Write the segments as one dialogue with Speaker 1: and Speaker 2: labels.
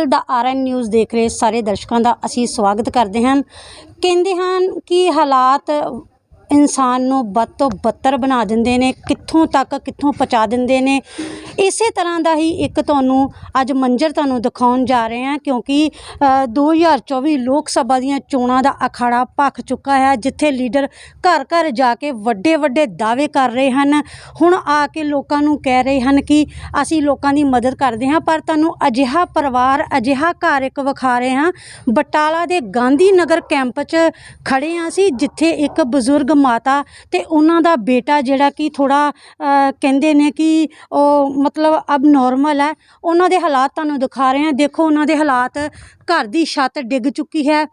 Speaker 1: Channel ਦਾ RN news ਦੇਖ ਰਹੇ ਸਾਰੇ ਦਰਸ਼ਕਾਂ ਦਾ ਅਸੀਂ ਸਵਾਗਤ ਕਰਦੇ ਹਾਂ। ਕਹਿੰਦੇ ਹਨ ਕਿ ਹਾਲਾਤ ਇਨਸਾਨ ਨੂੰ ਬਦ ਤੋਂ ਬੱਤਰ ਬਣਾ ਦਿੰਦੇ ਨੇ ਕਿੱਥੋਂ ਤੱਕ ਕਿੱਥੋਂ ਪਹੁੰਚਾ ਦਿੰਦੇ ਨੇ। ਇਸੇ ਤਰ੍ਹਾਂ ਦਾ ਹੀ ਇੱਕ ਤੁਹਾਨੂੰ ਅੱਜ ਮੰਜ਼ਰ ਤੁਹਾਨੂੰ ਦਿਖਾਉਣ ਜਾ ਰਹੇ ਹਾਂ ਕਿਉਂਕਿ ਅ, 2024 ਲੋਕ ਸਭਾ ਦੀਆਂ ਚੋਣਾਂ ਦਾ ਅਖਾੜਾ ਭਖ ਚੁੱਕਾ ਹੈ ਜਿੱਥੇ ਲੀਡਰ ਘਰ ਘਰ ਜਾ ਕੇ ਵੱਡੇ ਵੱਡੇ ਦਾਅਵੇ ਕਰ ਰਹੇ ਹਨ। ਹੁਣ ਆ ਕੇ ਲੋਕਾਂ ਨੂੰ ਕਹਿ ਰਹੇ ਹਨ ਕਿ ਅਸੀਂ ਲੋਕਾਂ ਦੀ ਮਦਦ ਕਰਦੇ ਹਾਂ ਪਰ ਤੁਹਾਨੂੰ ਅਜਿਹਾ ਪਰਿਵਾਰ ਅਜਿਹਾ ਘਰ ਇੱਕ ਵਿਖਾ ਰਹੇ ਹਾਂ। ਬਟਾਲਾ ਦੇ ਗਾਂਧੀ ਨਗਰ ਕੈਂਪ 'ਚ ਖੜੇ ਹਾਂ ਅਸੀਂ ਜਿੱਥੇ ਇੱਕ ਬਜ਼ੁਰਗ ਮਾਤਾ ਤੇ ਉਹਨਾਂ ਦਾ ਬੇਟਾ ਜਿਹੜਾ ਕਿ ਥੋੜਾ ਕਹਿੰਦੇ ਨੇ ਕਿ ਉਹ ਮਤਲਬ ਅਬ ਨਾਰਮਲ ਹੈ। ਉਹਨਾਂ ਦੇ ਹਾਲਾਤ ਤੁਹਾਨੂੰ ਦਿਖਾ ਰਹੇ ਹਾਂ। ਦੇਖੋ, ਉਹਨਾਂ ਦੇ ਹਾਲਾਤ ਘਰ ਦੀ ਛੱਤ ਡਿੱਗ ਚੁੱਕੀ ਹੈ।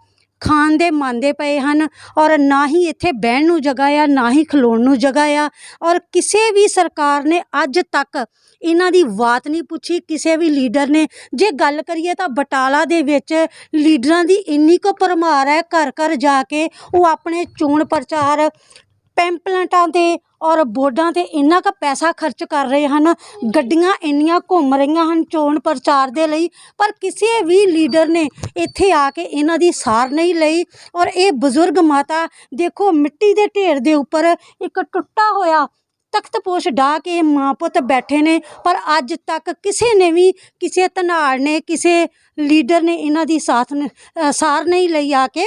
Speaker 1: ਖਾਣ ਦੇ ਮੰਨਦੇ ਪਏ ਹਨ ਔਰ ਨਾ ਹੀ ਇੱਥੇ ਬਹਿਣ ਨੂੰ ਜਗ੍ਹਾ ਆ, ਨਾ ਹੀ ਖਲੋਣ ਨੂੰ ਜਗ੍ਹਾ ਆ। ਔਰ ਕਿਸੇ ਵੀ ਸਰਕਾਰ ਨੇ ਅੱਜ ਤੱਕ ਇਹਨਾਂ ਦੀ ਬਾਤ ਨਹੀਂ ਪੁੱਛੀ, ਕਿਸੇ ਵੀ ਲੀਡਰ ਨੇ। ਜੇ ਗੱਲ ਕਰੀਏ ਤਾਂ ਬਟਾਲਾ ਦੇ ਵਿੱਚ ਲੀਡਰਾਂ ਦੀ ਇੰਨੀ ਕੁ ਭਰਮਾਰ ਹੈ ਘਰ ਘਰ ਜਾ ਕੇ ਉਹ ਆਪਣੇ ਚੋਣ ਪ੍ਰਚਾਰ ਪੈਂਪਲੇਟਾਂ ਤੇ ਔਰ ਬੋਰਡਾਂ ਤੇ ਇੰਨਾ ਕੁ ਪੈਸਾ ਖਰਚ ਕਰ ਰਹੇ ਹਨ, ਗੱਡੀਆਂ ਇੰਨੀਆਂ ਘੁੰਮ ਰਹੀਆਂ ਹਨ ਚੋਣ ਪ੍ਰਚਾਰ ਦੇ ਲਈ, ਪਰ ਕਿਸੇ ਵੀ ਲੀਡਰ ਨੇ ਇੱਥੇ ਆ ਕੇ ਇਹਨਾਂ ਦੀ ਸਾਰ ਨਹੀਂ ਲਈ ਔਰ ਇਹ ਬਜ਼ੁਰਗ ਮਾਤਾ ਦੇਖੋ ਮਿੱਟੀ ਦੇ ਢੇਰ ਦੇ ਉੱਪਰ ਇੱਕ ਟੁੱਟਾ ਹੋਇਆ ਤਖ਼ਤਪੋਸ਼ ਢਾ ਕੇ ਮਾਂ ਪੁੱਤ ਬੈਠੇ ਨੇ, ਪਰ ਅੱਜ ਤੱਕ ਕਿਸੇ ਨੇ ਵੀ ਕਿਸੇ ਧਨਾੜ ਨੇ, ਕਿਸੇ ਲੀਡਰ ਨੇ ਇਹਨਾਂ ਦੀ ਸਾਥ ਸਾਰ ਨਹੀਂ ਲਈ ਆ ਕੇ।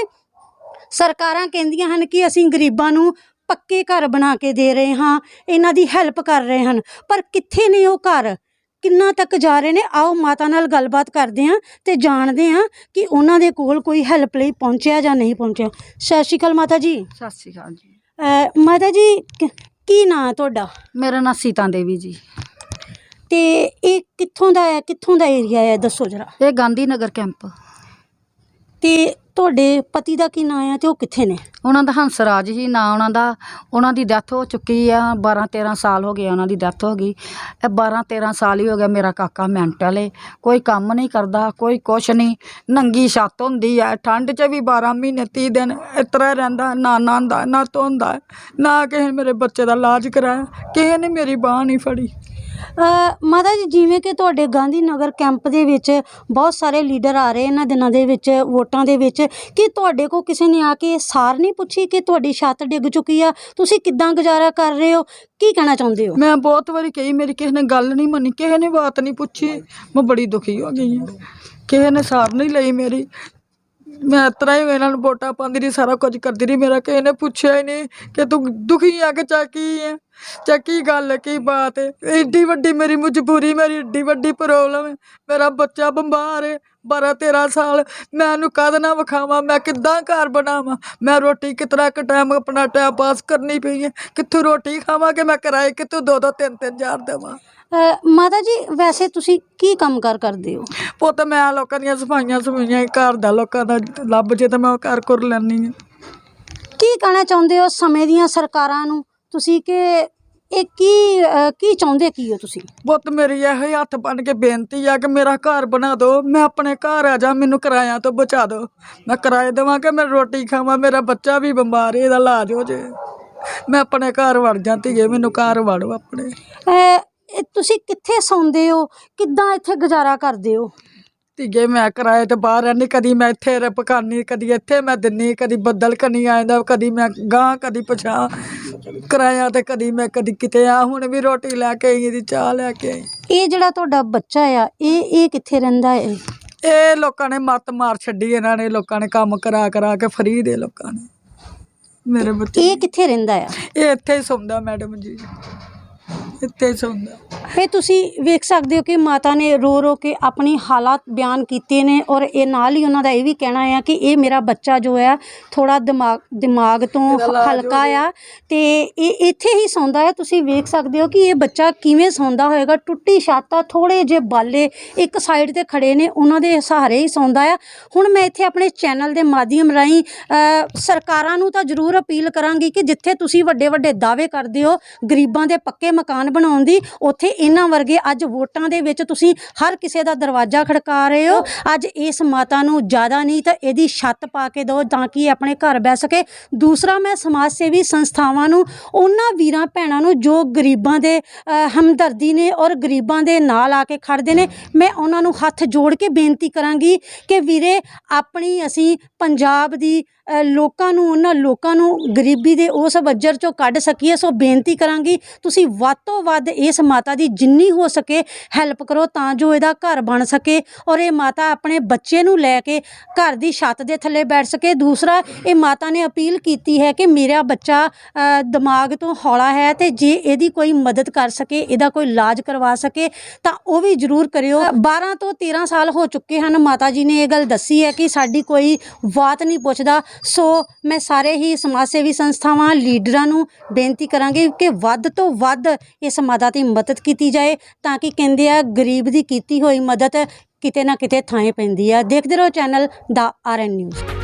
Speaker 1: ਸਰਕਾਰਾਂ ਕਹਿੰਦੀਆਂ ਹਨ ਕਿ ਅਸੀਂ ਗਰੀਬਾਂ ਨੂੰ ਪੱਕੇ ਘਰ ਬਣਾ ਕੇ ਦੇ ਰਹੇ ਹਾਂ ਇਹਨਾਂ ਦੀ ਹੈਲਪ ਕਰ ਰਹੇ ਹਨ। ਪਰ ਕਿੱਥੇ ਨੇ ਉਹ ਘਰ? ਕਿੰਨਾ ਤੱਕ ਜਾ ਰਹੇ ਨੇ? ਆਓ ਮਾਤਾ ਨਾਲ ਗੱਲਬਾਤ ਕਰਦੇ ਹਾਂ ਤੇ ਜਾਣਦੇ ਹਾਂ ਕਿ ਉਹਨਾਂ ਦੇ ਕੋਲ ਕੋਈ ਹੈਲਪ ਲਈ ਪਹੁੰਚਿਆ ਜਾਂ ਨਹੀਂ ਪਹੁੰਚਿਆ। ਸਤਿ ਸ਼੍ਰੀ ਅਕਾਲ ਮਾਤਾ ਜੀ।
Speaker 2: ਸਤਿ ਸ਼੍ਰੀ ਅਕਾਲ ਜੀ।
Speaker 1: ਮਾਤਾ ਜੀ ਕ- ਕੀ ਨਾਂ ਹੈ ਤੁਹਾਡਾ?
Speaker 2: ਮੇਰਾ ਨਾਂ ਸੀਤਾ ਦੇਵੀ ਜੀ।
Speaker 1: ਤੇ ਇਹ ਕਿੱਥੋਂ ਦਾ ਹੈ? ਕਿੱਥੋਂ ਦਾ ਏਰੀਆ ਹੈ? ਦੱਸੋ ਜਰਾ।
Speaker 2: ਇਹ ਗਾਂਧੀ ਨਗਰ ਕੈਂਪ।
Speaker 1: ਤੇ ਤੁਹਾਡੇ ਪਤੀ ਦਾ ਕੀ ਨਾਂ ਹੈ ਤੇ ਉਹ ਕਿੱਥੇ ਨੇ?
Speaker 2: ਉਹਨਾਂ ਦਾ ਹੰਸਰਾਜ ਹੀ ਨਾਂ ਉਹਨਾਂ ਦਾ। ਉਹਨਾਂ ਦੀ ਡੈਥ ਹੋ ਚੁੱਕੀ ਆ 12 13 ਸਾਲ ਹੋ ਗਏ ਉਹਨਾਂ ਦੀ ਡੈਥ ਹੋ ਗਈ। ਇਹ 12 13 ਸਾਲ ਹੀ ਹੋ ਗਿਆ ਮੇਰਾ ਕਾਕਾ ਮੈਂਟਲ ਏ। ਕੋਈ ਕੰਮ ਨਹੀਂ ਕਰਦਾ, ਕੋਈ ਕੁਛ ਨਹੀਂ। ਨੰਗੀ ਛੱਤ ਹੁੰਦੀ ਆ, ਠੰਡ 'ਚ ਵੀ 12 ਮਹੀਨੇ 30 ਦਿਨ ਇਸ ਤਰ੍ਹਾਂ ਰਹਿੰਦਾ, ਨਾ ਨਹਾਉਂਦਾ, ਨਾ ਧੋਂਦਾ, ਨਾ ਕਿਸੇ ਨੇ ਮੇਰੇ ਬੱਚੇ ਦਾ ਇਲਾਜ ਕਰਾਇਆ। ਕਿਸੇ ਨੇ ਮੇਰੀ ਬਾਹ ਨਹੀਂ ਫੜੀ।
Speaker 1: ਮਾਤਾ ਜੀ, ਜਿਵੇਂ ਕਿ ਤੁਹਾਡੇ ਗਾਂਧੀ ਨਗਰ ਕੈਂਪ ਦੇ ਵਿੱਚ ਬਹੁਤ ਸਾਰੇ ਲੀਡਰ ਆ ਰਹੇ, ਇਹਨਾਂ ਦਿਨਾਂ ਦੇ ਵਿੱਚ, ਵੋਟਾਂ ਦੇ ਵਿੱਚ, ਕਿ ਤੁਹਾਡੇ ਕੋਲ ਕਿਸੇ ਨੇ ਆ ਕੇ ਸਾਰ ਨਹੀਂ ਪੁੱਛੀ ਕਿ ਤੁਹਾਡੀ ਛੱਤ ਡਿੱਗ ਚੁੱਕੀ ਆ? ਤੁਸੀਂ ਕਿੱਦਾਂ ਗੁਜ਼ਾਰਾ ਕਰ ਰਹੇ ਹੋ? ਕੀ ਕਹਿਣਾ ਚਾਹੁੰਦੇ ਹੋ?
Speaker 2: ਮੈਂ ਬਹੁਤ ਵਾਰੀ ਕਹੀ, ਮੇਰੀ ਕਿਸੇ ਨੇ ਗੱਲ ਨਹੀਂ ਮੰਨੀ, ਕਿਸੇ ਨੇ ਬਾਤ ਨਹੀਂ ਪੁੱਛੀ। ਮੈਂ ਬੜੀ ਦੁਖੀ ਹੋ ਗਈ ਹਾਂ। ਕਿਸੇ ਨੇ ਸਾਰ ਨਹੀਂ ਲਈ ਮੇਰੀ। ਮੈਂ ਇਸ ਤਰ੍ਹਾਂ ਹੀ ਇਹਨਾਂ ਨੂੰ ਵੋਟਾਂ ਪਾਉਂਦੀ ਰਹੀ, ਸਾਰਾ ਕੁਝ ਕਰਦੀ ਰਹੀ। ਮੇਰਾ ਕਿਸੇ ਨੇ ਪੁੱਛਿਆ ਹੀ ਨਹੀਂ ਕਿ ਤੂੰ ਦੁਖੀ ਆ ਕਿ ਚਾ ਕੀ ਹੈ? ਚਾ ਕੀ ਗੱਲ ਹੈ, ਕੀ ਬਾਤ ਹੈ? ਏਡੀ ਵੱਡੀ ਮੇਰੀ ਮਜਬੂਰੀ ਮੇਰੀ ਏਡੀ ਵੱਡੀ ਪ੍ਰੋਬਲਮ ਹੈ। ਮੇਰਾ ਬੱਚਾ ਬਿਮਾਰ ਹੈ 12 13 ਸਾਲ। ਮੈਂ ਉਹਨੂੰ ਕਦ ਨਾ ਵਿਖਾਵਾਂ? ਮੈਂ ਕਿੱਦਾਂ ਘਰ ਬਣਾਵਾਂ? ਮੈਂ ਰੋਟੀ ਕਿਤਨਾ ਕੁ ਟਾਈਮ ਆਪਣਾ ਟਾਈਮ ਪਾਸ ਕਰਨੀ ਪਈ ਹੈ? ਕਿੱਥੋਂ ਰੋਟੀ ਖਾਵਾਂ ਕਿ ਮੈਂ ਕਿਰਾਏ ਕਿੱਥੋਂ ਦੋ ਦੋ ਤਿੰਨ ਤਿੰਨ ਹਜ਼ਾਰ ਦੇਵਾਂ?
Speaker 1: ਮਾਤਾ ਜੀ ਵੈਸੇ ਤੁਸੀਂ ਕੀ ਕੰਮ ਕਾਰ ਕਰਦੇ ਹੋ?
Speaker 2: ਪੁੱਤ ਮੈਂ ਲੋਕਾਂ ਦੀਆਂ ਸਫਾਈਆਂ ਸਫਾਈਆਂ ਘਰ ਦਾ ਲੋਕਾਂ ਦਾ ਲੱਭ ਜੇ ਤਾਂ ਮੈਂ ਉਹ ਕਰ ਕਰ ਲੈਣੀ ਆ
Speaker 1: ਕੀ ਕਹਿਣਾ ਚਾਹੁੰਦੇ ਹੋ ਸਮੇਂ ਦੀਆਂ ਸਰਕਾਰਾਂ ਨੂੰ? ਤੁਸੀਂ ਕਿ ਇਹ ਕੀ ਕੀ ਚਾਹੁੰਦੇ ਕੀ ਹੋ ਤੁਸੀਂ?
Speaker 2: ਪੁੱਤ ਮੇਰੀ ਇਹੋ ਹੀ ਹੱਥ ਬਣ ਕੇ ਬੇਨਤੀ ਆ ਕਿ ਮੇਰਾ ਘਰ ਬਣਾ ਦਿਓ ਮੈਂ ਆਪਣੇ ਘਰ ਆ ਜਾ ਮੈਨੂੰ ਕਿਰਾਇਆ ਤੋਂ ਬਚਾ ਦਿਓ ਮੈਂ ਕਿਰਾਏ ਦੇਵਾਂ ਕਿ ਮੈਂ ਰੋਟੀ ਖਾਵਾਂ ਮੇਰਾ ਬੱਚਾ ਵੀ ਬਿਮਾਰ ਹੈ ਇਹਦਾ ਇਲਾਜ ਹੋ ਜੇ। ਮੈਂ ਆਪਣੇ ਘਰ ਵੜ ਜਾਂ ਧੀਏ ਮੈਨੂੰ ਘਰ ਵੜੋ ਆਪਣੇ।
Speaker 1: ਇਹ ਤੁਸੀਂ ਕਿੱਥੇ ਸੌਂਦੇ ਹੋ? ਕਿੱਦਾਂ ਇੱਥੇ ਗੁਜ਼ਾਰਾ ਕਰਦੇ ਹੋ?
Speaker 2: ਧੀਏ ਮੈਂ ਕਿਰਾਏ ਤੇ ਬਾਹਰ ਰਹਿੰਦੀ ਕਦੀ ਮੈਂ ਇੱਥੇ ਰ ਪਕਾਨੀ ਕਦੀ ਇੱਥੇ ਮੈਂ ਦਿੰਨੀ ਕਦੀ ਬੱਦਲ ਕਨੀ ਆਇਂਦਾ ਕਦੀ ਮੈਂ ਗਾਂ ਕਦੀ ਪਛਾਂ ਕਿਰਾਇਆ ਤੇ ਕਦੀ ਮੈਂ ਕਦੀ ਕਿਤੇ ਆ ਹੁਣ ਵੀ ਰੋਟੀ ਲੈ ਕੇ ਆਈ ਇਹਦੀ ਚਾਹ ਲੈ ਕੇ ਆਈ।
Speaker 1: ਇਹ ਜਿਹੜਾ ਤੁਹਾਡਾ ਬੱਚਾ ਆ ਇਹ ਇਹ ਕਿੱਥੇ ਰਹਿੰਦਾ ਹੈ
Speaker 2: ਇਹ ਲੋਕਾਂ ਨੇ ਮੱਤ ਮਾਰ ਛੱਡੀ ਇਹਨਾਂ ਨੇ ਲੋਕਾਂ ਨੇ ਕੰਮ ਕਰਾ ਕਰਾ ਕੇ ਫਰੀ ਦੇ ਲੋਕਾਂ ਨੇ। ਮੇਰੇ ਬੱਚੇ
Speaker 1: ਇਹ ਕਿੱਥੇ ਰਹਿੰਦਾ ਆ?
Speaker 2: ਇਹ ਇੱਥੇ ਹੀ ਸੌਂਦਾ ਮੈਡਮ ਜੀ। ਇੱਥੇ ਸੌਂਦਾ
Speaker 1: ਇਹ ਤੁਸੀਂ ਵੇਖ ਸਕਦੇ ਹੋ ਕਿ ਮਾਤਾ ਨੇ ਰੋ ਰੋ ਕੇ ਆਪਣੀ ਹਾਲਾਤ ਬਿਆਨ ਕੀਤੇ ਨੇ ਔਰ ਇਹ ਨਾਲ ਹੀ ਉਹਨਾਂ ਦਾ ਇਹ ਵੀ ਕਹਿਣਾ ਆ ਕਿ ਇਹ ਮੇਰਾ ਬੱਚਾ ਜੋ ਹੈ ਥੋੜਾ ਦਿਮਾਗ ਦਿਮਾਗ ਤੋਂ ਹਲਕਾ ਆ ਤੇ ਇਹ ਇੱਥੇ ਹੀ ਸੌਂਦਾ ਹੈ ਤੁਸੀਂ ਵੇਖ ਸਕਦੇ ਹੋ ਕਿ ਇਹ ਬੱਚਾ ਕਿਵੇਂ ਸੌਂਦਾ ਹੋਏਗਾ। ਟੁੱਟੀ ਛੱਤ ਥੋੜੇ ਜੇ ਬਾਲੇ ਇੱਕ ਸਾਈਡ ਤੇ ਖੜੇ ਨੇ ਉਹਨਾਂ ਦੇ ਸਹਾਰੇ ਹੀ ਸੌਂਦਾ ਆ। ਹੁਣ ਮੈਂ ਇੱਥੇ ਆਪਣੇ ਚੈਨਲ ਦੇ ਮਾਧਿਅਮ ਰਾਹੀਂ ਸਰਕਾਰਾਂ ਨੂੰ ਤਾਂ ਜ਼ਰੂਰ ਅਪੀਲ ਕਰਾਂਗੀ ਕਿ ਜਿੱਥੇ ਤੁਸੀਂ ਵੱਡੇ ਵੱਡੇ ਦਾਅਵੇ ਕਰਦੇ ਹੋ ਗਰੀਬਾਂ ਦੇ ਪੱਕੇ ਮਕਾਨ ਮਕਾਨ ਬਣਾਉਣ ਦੀ, ਉੱਥੇ ਇਹਨਾਂ ਵਰਗੇ ਅੱਜ ਵੋਟਾਂ ਦੇ ਵਿੱਚ ਤੁਸੀਂ ਹਰ ਕਿਸੇ ਦਾ ਦਰਵਾਜ਼ਾ ਖੜਕਾ ਰਹੇ ਹੋ। ਅੱਜ ਇਸ ਮਾਤਾ ਨੂੰ ਜ਼ਿਆਦਾ ਨਹੀਂ ਤਾਂ ਇਹਦੀ ਛੱਤ ਪਾ ਕੇ ਦਿਓ ਤਾਂ ਕਿ ਆਪਣੇ ਘਰ ਬਹਿ ਸਕੇ। ਦੂਸਰਾ, ਮੈਂ ਸਮਾਜ ਸੇਵੀ ਸੰਸਥਾਵਾਂ ਨੂੰ, ਉਹਨਾਂ ਵੀਰਾਂ ਭੈਣਾਂ ਨੂੰ ਜੋ ਗਰੀਬਾਂ ਦੇ ਹਮਦਰਦੀ ਨੇ ਔਰ ਗਰੀਬਾਂ ਦੇ ਨਾਲ ਆ ਕੇ ਖੜਦੇ ਨੇ, ਮੈਂ ਉਹਨਾਂ ਨੂੰ ਹੱਥ ਜੋੜ ਕੇ ਬੇਨਤੀ ਕਰਾਂਗੀ ਕਿ ਵੀਰੇ, ਆਪਣੀ ਅਸੀਂ ਪੰਜਾਬ ਦੀ ਲੋਕਾਂ ਨੂੰ, ਉਹਨਾਂ ਲੋਕਾਂ ਨੂੰ ਗਰੀਬੀ ਦੇ ਉਸ ਵੱਜਰ ਚੋਂ ਕੱਢ ਸਕੀਏ, ਸੋ ਬੇਨਤੀ ਕਰਾਂਗੀ, ਤੁਸੀਂ ਵੱਧ ਤੋਂ ਤੋਂ ਵੱਧ ਇਸ ਮਾਤਾ ਦੀ ਜਿੰਨੀ ਹੋ ਸਕੇ ਹੈਲਪ ਕਰੋ ਤਾਂ ਜੋ ਇਹਦਾ ਘਰ ਬਣ ਸਕੇ ਔਰ ਇਹ ਮਾਤਾ ਆਪਣੇ ਬੱਚੇ ਨੂੰ ਲੈ ਕੇ ਘਰ ਦੀ ਛੱਤ ਦੇ ਥੱਲੇ ਬੈਠ ਸਕੇ। ਦੂਸਰਾ, ਇਹ ਮਾਤਾ ਨੇ ਅਪੀਲ ਕੀਤੀ ਹੈ ਕਿ ਮੇਰਾ ਬੱਚਾ ਦਿਮਾਗ ਤੋਂ ਹੌਲਾ ਹੈ ਤੇ ਜੇ ਇਹਦੀ ਕੋਈ ਮਦਦ ਕਰ ਸਕੇ, ਇਹਦਾ ਕੋਈ ਇਲਾਜ ਕਰਵਾ ਸਕੇ, ਤਾਂ ਉਹ ਵੀ ਜ਼ਰੂਰ ਕਰਿਓ। 12 ਤੋਂ 13 ਸਾਲ ਹੋ ਚੁੱਕੇ ਹਨ, ਮਾਤਾ ਜੀ ਨੇ ਇਹ ਗੱਲ ਦੱਸੀ ਹੈ ਕਿ ਸਾਡੀ ਕੋਈ ਬਾਤ ਨਹੀਂ ਪੁੱਛਦਾ। ਸੋ ਮੈਂ ਸਾਰੇ ਹੀ ਸਮਾਜ ਸੇਵੀ ਸੰਸਥਾਵਾਂ, ਲੀਡਰਾਂ ਨੂੰ ਬੇਨਤੀ ਕਰਾਂਗੀ ਕਿ ਵੱਧ ਤੋਂ ਵੱਧ ਇਸ ਮਾਤਾ ਦੀ ਮਦਦ ਕੀਤੀ ਜਾਏ ਤਾਂ ਕਿ ਕਹਿੰਦੇ ਆ ਗਰੀਬ ਦੀ ਕੀਤੀ ਹੋਈ ਮਦਦ ਕਿਤੇ ਨਾ ਕਿਤੇ ਥਾਂ ਪੈਂਦੀ ਆ। ਦੇਖਦੇ ਰਹੋ ਚੈਨਲ ਦਾ ਆਰਐਨ ਨਿਊਜ਼।